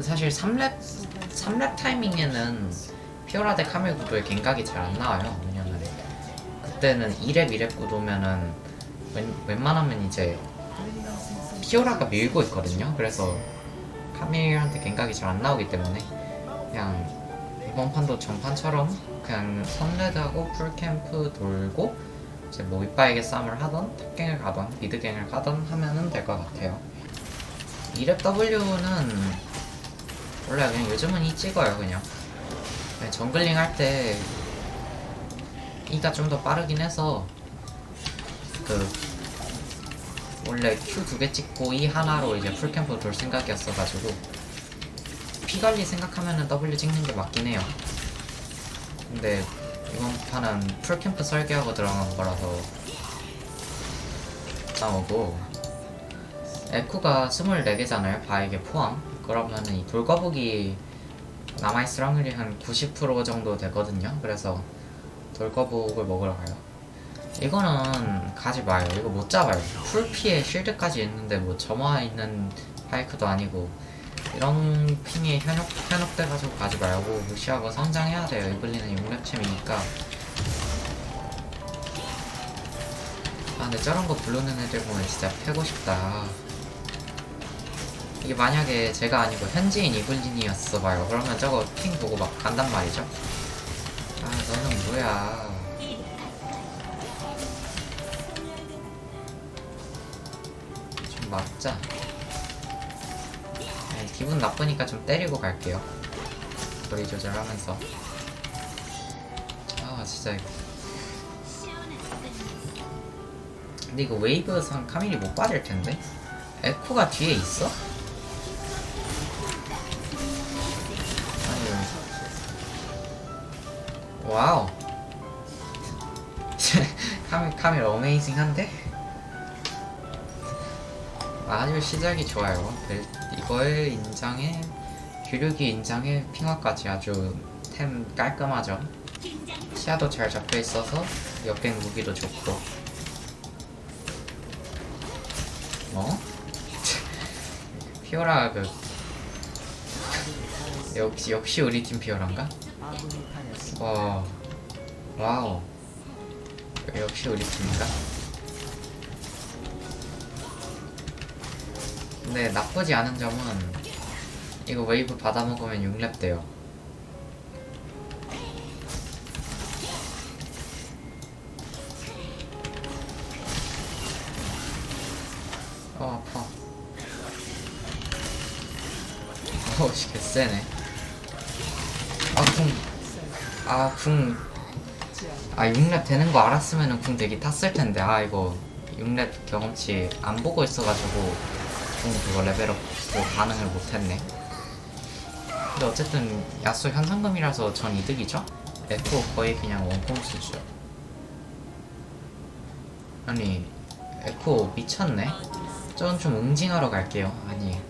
사실 3렙 3렙 타이밍에는 피오라 대 카밀 구도의 갱각이 잘 안 나와요. 왜냐면 그때는 2렙 2렙 구도면은 웬, 웬만하면 이제 피오라가 밀고 있거든요. 그래서 카밀한테 갱각이 잘 안 나오기 때문에 그냥 이번 판도 전판처럼 그냥 선레드하고 풀캠프 돌고 이제 뭐 윗바에게 싸움을 하던 탑갱을 가던 미드갱을 가던 하면은 될 것 같아요. 2렙 W는 원래 그냥 요즘은 이 찍어요 그냥. 그냥 정글링 할 때 이가 좀 더 빠르긴 해서 그 원래 Q 두 개 찍고 이 하나로 이제 풀캠프 돌 생각이었어가지고 피 관리 생각하면은 W 찍는 게 맞긴 해요. 근데 이번 판은 풀캠프 설계하고 들어간 거라서 나오고 에쿠가 24개잖아요 바에게 포함 그러면은 이 돌거북이 남아있을 확률이 한 90% 정도 되거든요. 그래서 돌거북을 먹으러 가요. 이거는 가지 마요. 이거 못 잡아요. 풀피에 쉴드까지 있는데 뭐 점화 있는 파이크도 아니고 이런 핑에 현혹, 현혹돼가지고 가지 말고 무시하고 성장해야 돼요. 이블리는 6렙챔이니까. 아 근데 저런 거 부르는 애들 보면 진짜 패고 싶다 이게 만약에 제가 아니고 현지인 이블린이었어 봐요. 그러면 저거 핑 보고 막 간단 말이죠. 아 너는 뭐야. 좀 맞자. 네, 기분 나쁘니까 좀 때리고 갈게요. 거리 조절하면서. 아 진짜 이거. 근데 이거 웨이브상 카밀이 못 빠질 텐데. 에코가 뒤에 있어? 와우 카밀 카밀 어메이징한데? 아주 시작이 좋아요 벨- 이거의 인장에 규력이 인장에 핑화까지 아주 템 깔끔하죠 시야도 잘 잡혀 있어서 역갱 무기도 좋고 어? 피오라 그 역시 역시 우리 팀 피오란가? 와 와우. 역시 우리 팀인가? 근데 나쁘지 않은 점은 이거 웨이브 받아먹으면 6렙 돼요. 어 아파. 어우 씨 개쎄네. 아궁 아, 궁. 아, 6렙 되는 거 알았으면은 궁 대기 탔을 텐데. 아, 이거 6렙 경험치 안 보고 있어가지고 궁 그거 레벨업 그 반응을 못했네. 근데 어쨌든 야수 현상금이라서 전 이득이죠? 에코 거의 그냥 원콤수죠. 아니, 에코 미쳤네? 저는 좀 응징하러 갈게요. 아니,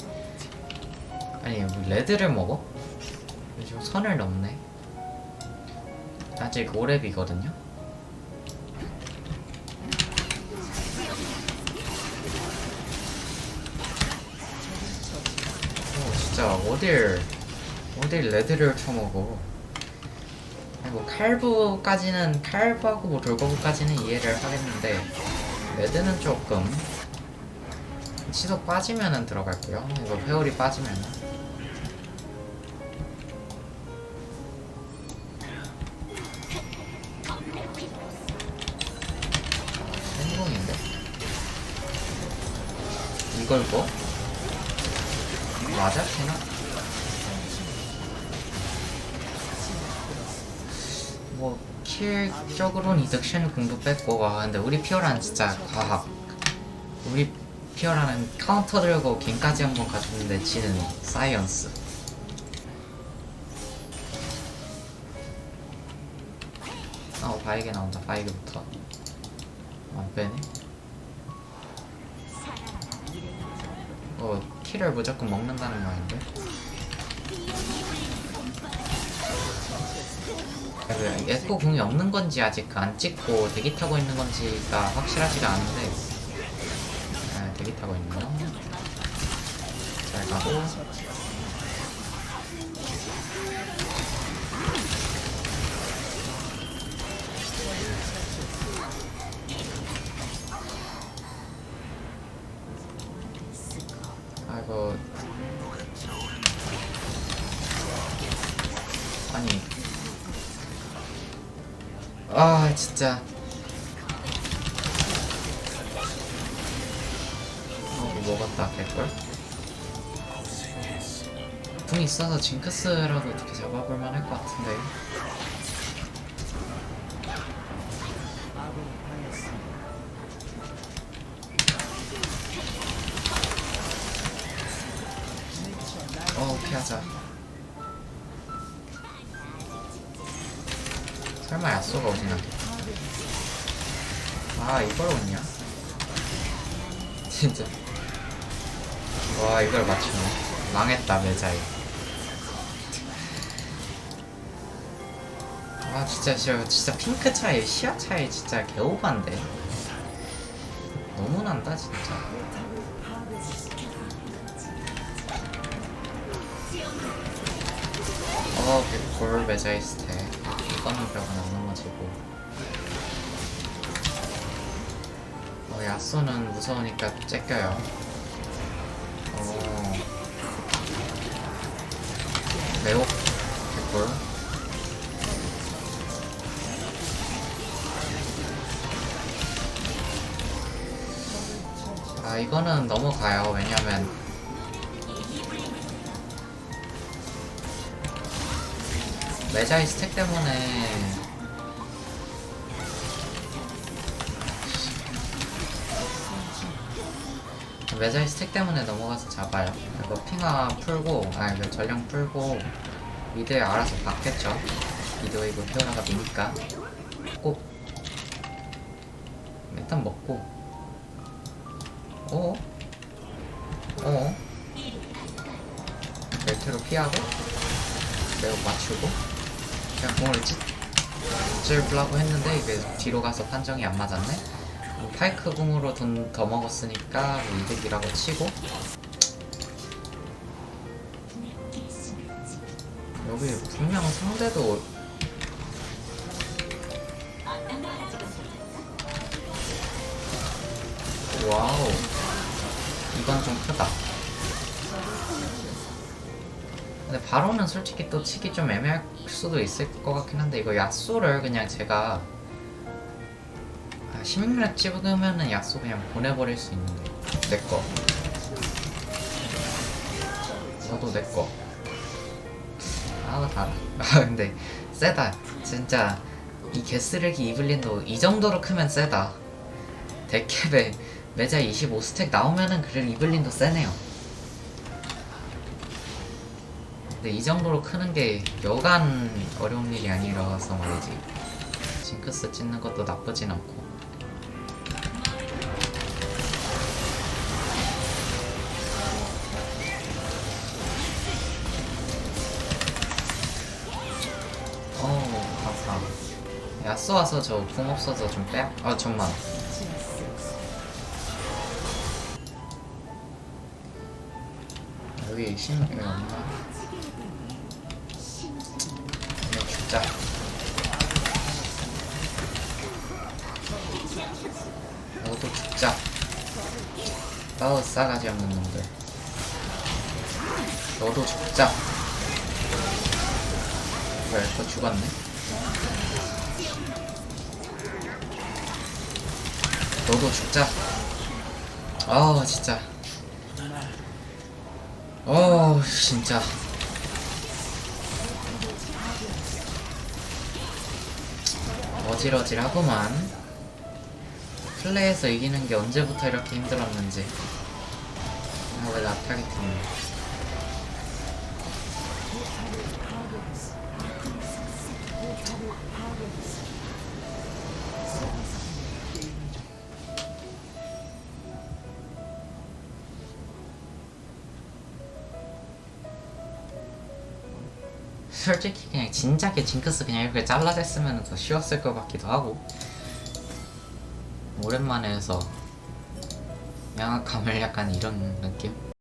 아니, 뭐 레드를 먹어? 요즘 선을 넘네. 아직 5렙이거든요? 오 진짜 어딜 어딜 레드를 쳐먹어. 뭐 칼부까지는 칼부하고 뭐 돌거부까지는 이해를 하겠는데 레드는 조금 시속 빠지면은 들어갈게요. 이거 회오리 빠지면은 이걸 뭐? 맞아? 되나? 뭐, 킬적으로는 이득션 공도 뺐고, 와, 근데 우리 피오라는 진짜 과학. 우리 피오라는 카운터 들고 갱까지 한 번 가졌는데 지는 사이언스. 어, 바이게 나온다, 바이게부터. 안 빼네. 뭐 키를 무조건 먹는다는 명인데. 그 에코 궁이 없는 건지 아직 안 찍고 대기 타고 있는 건지가 확실하지가 않은데. 아, 대기 타고 있네요. 잘 가고. 그 아니. 아 진짜. 어, 뭐 먹었다 될걸? 궁이 있어서 징크스라도 어떻게 잡아볼만 할 것 같은데. 하자. 설마 야쏘가 않겠다 아 이걸 오냐? 진짜. 와 이걸 맞추네. 망했다 매자이. 아 진짜 저 진짜 핑크 차이 시야 차이 진짜 개오반데? 너무 난다 진짜 어 개꿀 매자이 스택 이거는 벽은 안 넘어지고. 어 야쏘는 무서우니까 째껴요. 어. 매우 개꿀. 아 이거는 넘어가요. 왜냐면 매자이 스택 때문에. 매자이 스택 때문에 넘어가서 잡아요. 이거 핑하 풀고 아 이거 전령 풀고 미드에 알아서 받겠죠. 미드 이거 피오라가 미니까. 꼭 일단 먹고. 어? 어? 벨트로 피하고 매우 맞추고 그냥 공을 찢, 찔려고 했는데 이게 뒤로 가서 판정이 안 맞았네? 뭐 파이크 궁으로 돈 더 먹었으니까 뭐 이득이라고 치고. 여기 분명 상대도 와우. 이건 좀 크다 근데 바로는 솔직히 또 치기 좀 애매할 수도 있을 것 같긴 한데 이거 야쏘를 그냥 제가 아, 16렙 찍으면은 야쏘 그냥 보내버릴 수 있는데 내꺼 너도 내꺼 아우 달아. 아 근데 세다. 진짜 이 개쓰레기 이블린도 이 정도로 크면 세다. 데캡에 매자 25스택 나오면은 그래 이블린도 세네요 근데 이 정도로 크는 게 여간 어려운 일이 아니라서 말이지 징크스 찍는 것도 나쁘진 않고 어우 아파 야쏘 와서 저 궁 없어서 좀 빼? 아 잠만 여기 신 여기 없나? 죽자 너도 죽자 따로 싸가지 없는 놈들. 너도 죽자. 왜, 또 죽었네? 너도 죽자. 아우 진짜. 어우 진짜 어질어질하구만 플레이에서 이기는 게 언제부터 이렇게 힘들었는지. 아 왜 나타게팅이 솔직히 그냥 진작에 징크스 그냥 이렇게 잘라냈으면 더 쉬웠을 것 같기도 하고 오랜만에 해서 양악함을 약간 이런 느낌?